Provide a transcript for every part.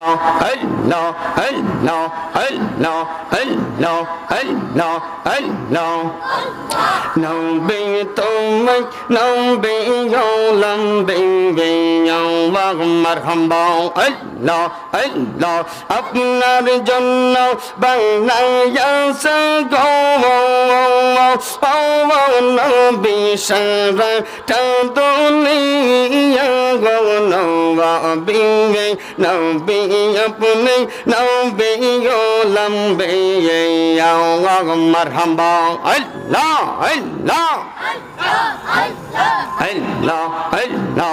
hey no hey no hey no hey no hey no hey no nồng bị tu mấy nồng bị nhau lần bị bị nhau và mặt hầm bao hey no hey no ấp na đi chân nào bằng này dân sẽ có mong mong mong mong mong বিশারটা দুনিয়া গো নবী নবী আপনি নবী লম্বে মরহমা আল্লাহ আল্লাহ আল্লাহ আল্লাহ আল্লাহ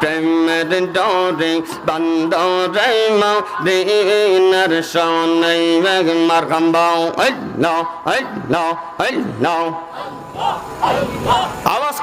প্রেমের ডরে বান্দরে মদিনার সোনাই মেঘ মারহাম্বাও আল্লাহ আল্লাহ আল্লাহ আওয়াজ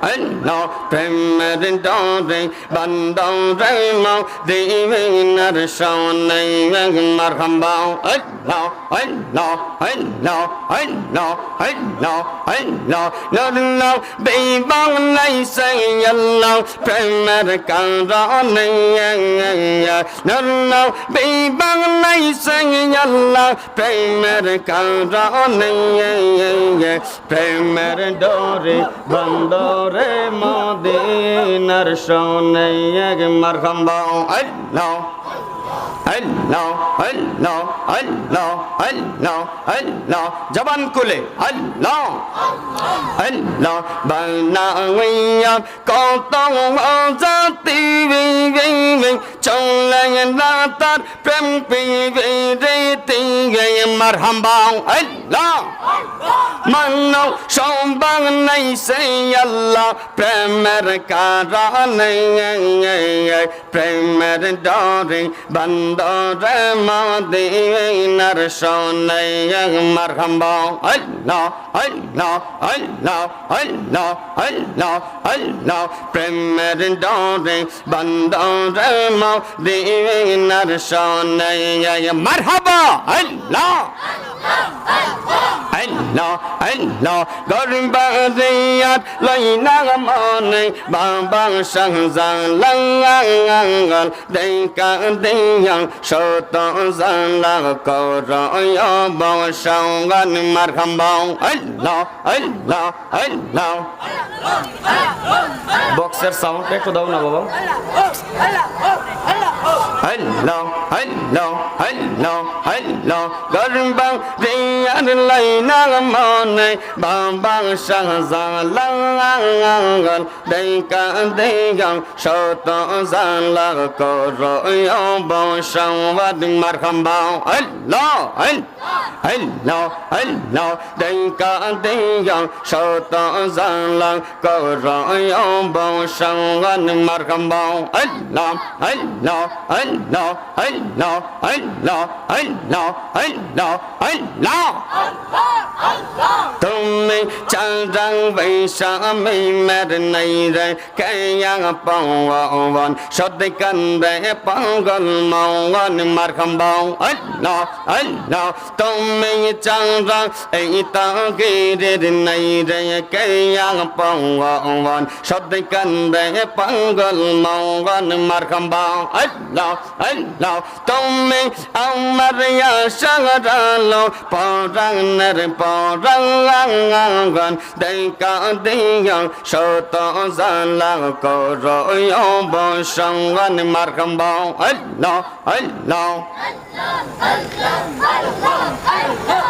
anh nó thêm đến đó đây ban đầu rơi mau đi về nát sau này mang mà không bao anh nó anh nó anh nó anh nó anh nó anh nó nó nó bị bao này say nhân nó thêm đến càng rõ này nó nó bị bao này say nhân nó thêm đến càng rõ này thêm đến đó đi ban đầu বন্দরে মদিনার সোনে মারহাম্বা আল্লাহ আল্লাহ আল্লাহ আল্লাহ আল্লাহ আল্লাহ জবান কুলে আল্লাহ আল্লাহ বানাইয়া কত জাতি চলে না তার প্রেম পিবে রে মারহাম্বা আল্লাহ। মানো সম্বাং নাই সে আল্লাহ। প্রেমের কারণে প্রেমের ডরে বন্দরে মদিনার সোনে মারহাম্বা আল্লাহ আল্লাহ আল্লাহ আল্লাহ আল্লাহ প্রেমের ডরে বন্দরে মদিনার সোনে মারহাবা আল্লাহ। لو غرب غزيات لينا غماني بابا شهزان لنغان ديكا ديان شوطو زان لغكورو يوبو شوغان مرحبا الله الله الله বক্সের সাউন্ডটা একটু দাও না বাবা হ্যালো হ্যালো হ্যালো হ্যালো গর্ব রিয়ার লাইনা মনে বাবা শাহজালাল, দেখা দেখা শত জালা কর বসবাদ মারহাম্বা আল্লাহ আল্লাহ আল্লাহ দেখা দেখা শত জালা কর বসবাদ মারহাম্বা আল্লাহ আল্লাহ আল্লাহ আল্লাহ আল্লাহ আল্লাহ আল্লাহ আল্লাহ তুমি চাল রং বৈষামী মের নাই রে কেয়া পৌন সদ কন্দে পঙ্গল মৌন মারখম বৌ অন্য অন্য তুমি চাল রং এই তগির নাই রে কেয়া পৌন সদ কন্দে পঙ্গল মৌন মারখম বৌ অন্য অন্য তুমি আমার সহরালো পরানের প পরাঙ্গন দেখা দিয়া শত জালা করয় বসঙ্গন মার্গম্ব হল্ল হল্ল হল্ল হল্ল হল্ল।